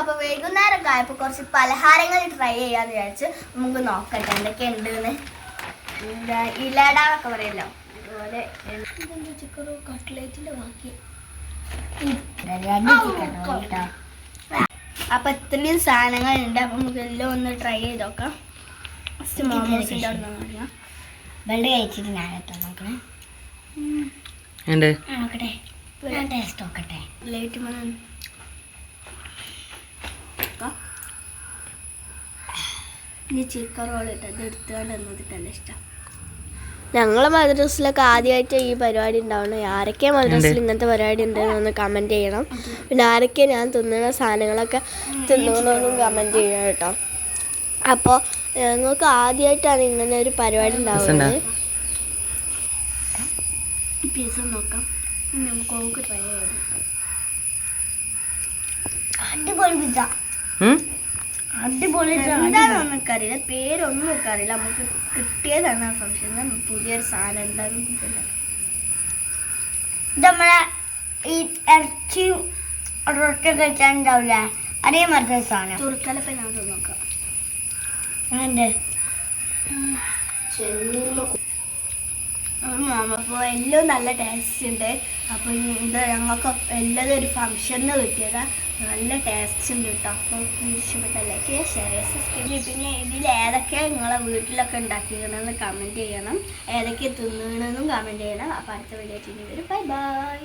അപ്പോൾ വൈകുന്നേരം ആയപ്പോൾ കുറച്ച് പലഹാരങ്ങൾ ട്രൈ ചെയ്യാന്ന് വിചാരിച്ചു നമുക്ക് നോക്കട്ടെ എന്തൊക്കെ ഉണ്ടെന്ന് എന്താ ഇലടാന്നൊക്കെ പറയല്ലോ. അതുപോലെ ബാക്കി? അപ്പൊ ഇത്രയും സാധനങ്ങൾ ഉണ്ട് അപ്പൊ നമുക്ക് എല്ലാം ഒന്ന് ട്രൈ ചെയ്ത് നോക്കാം. ഫസ്റ്റ് മോമോസിന്റെ അവിടെ നിന്ന് തുടങ്ങാം. വെള്ളം കഴിച്ചിട്ട് ഞാൻ കേട്ടോ നോക്കണേ. ഉണ്ട് ആ, നോക്കട്ടെ. ടേസ്റ്റ് നോക്കട്ടെ. മണം. ഇനി ചിക്കൻ റോൾ ഇട്ടത് എടുത്തുകൊണ്ട് എന്നതിട്ടല്ല ഇഷ്ടം. ഞങ്ങളെ മദ്രസിലൊക്കെ ആദ്യമായിട്ട് ഈ പരിപാടി ഉണ്ടാവണം ആരൊക്കെ മദ്രസിൽ ഇങ്ങനത്തെ പരിപാടി ഉണ്ടെന്ന് കമന്റ് ചെയ്യണം. പിന്നെ ആരൊക്കെ ഞാൻ തിന്നുന്ന സാധനങ്ങളൊക്കെ തിന്നണമെന്നും കമന്റ് ചെയ്യണം കേട്ടോ. അപ്പോൾ ഞങ്ങൾക്ക് ആദ്യമായിട്ടാണ് ഇങ്ങനെ ഒരു പരിപാടി ഉണ്ടാവുന്നത്. നോക്കാം. ഇനി നമുക്ക് നമുക്ക് ട്രൈ ചെയ്യാം? അടിപൊളി എന്താണെന്ന് എനിക്കറിയില്ല. പേരൊന്നും എനിക്കറിയില്ല. നമുക്ക് കിട്ടിയതാണ് ആ ഫംഗ്ഷൻ പുതിയൊരു സാധനം. എന്താണെന്ന് നമ്മളെ ഈ ഇറച്ചി റൊട്ടി കഴിച്ചാണ്ടാവില്ലേ അതേമാതിരി സാധനം. തുറക്കലപ്പനകത്ത് നോക്കാം. അതിന്റെ അപ്പോൾ എല്ലാം നല്ല ടേസ്റ്റ് ഉണ്ട്. അപ്പോൾ ഇത് ഞങ്ങൾക്ക് എല്ലാതും ഒരു ഫംഗ്ഷനിൽ കിട്ടിയതാ. നല്ല ടേസ്റ്റ് ഉണ്ട് കേട്ടോ അപ്പോൾ ഇഷ്ടപ്പെട്ടല്ലേ? ഷെയർ സബ്സ്ക്രൈബ് പിന്നെ ഇതിൽ ഏതൊക്കെ നിങ്ങളെ വീട്ടിലൊക്കെ ഉണ്ടാക്കിയിരുന്നെന്ന് കമന്റ് ചെയ്യണം. ഏതൊക്കെ തിന്നണമെന്നും കമന്റ് ചെയ്യണം. അപ്പോൾ അടുത്ത വീഡിയോ ചെയ്യുന്നവർ ബൈ ബൈ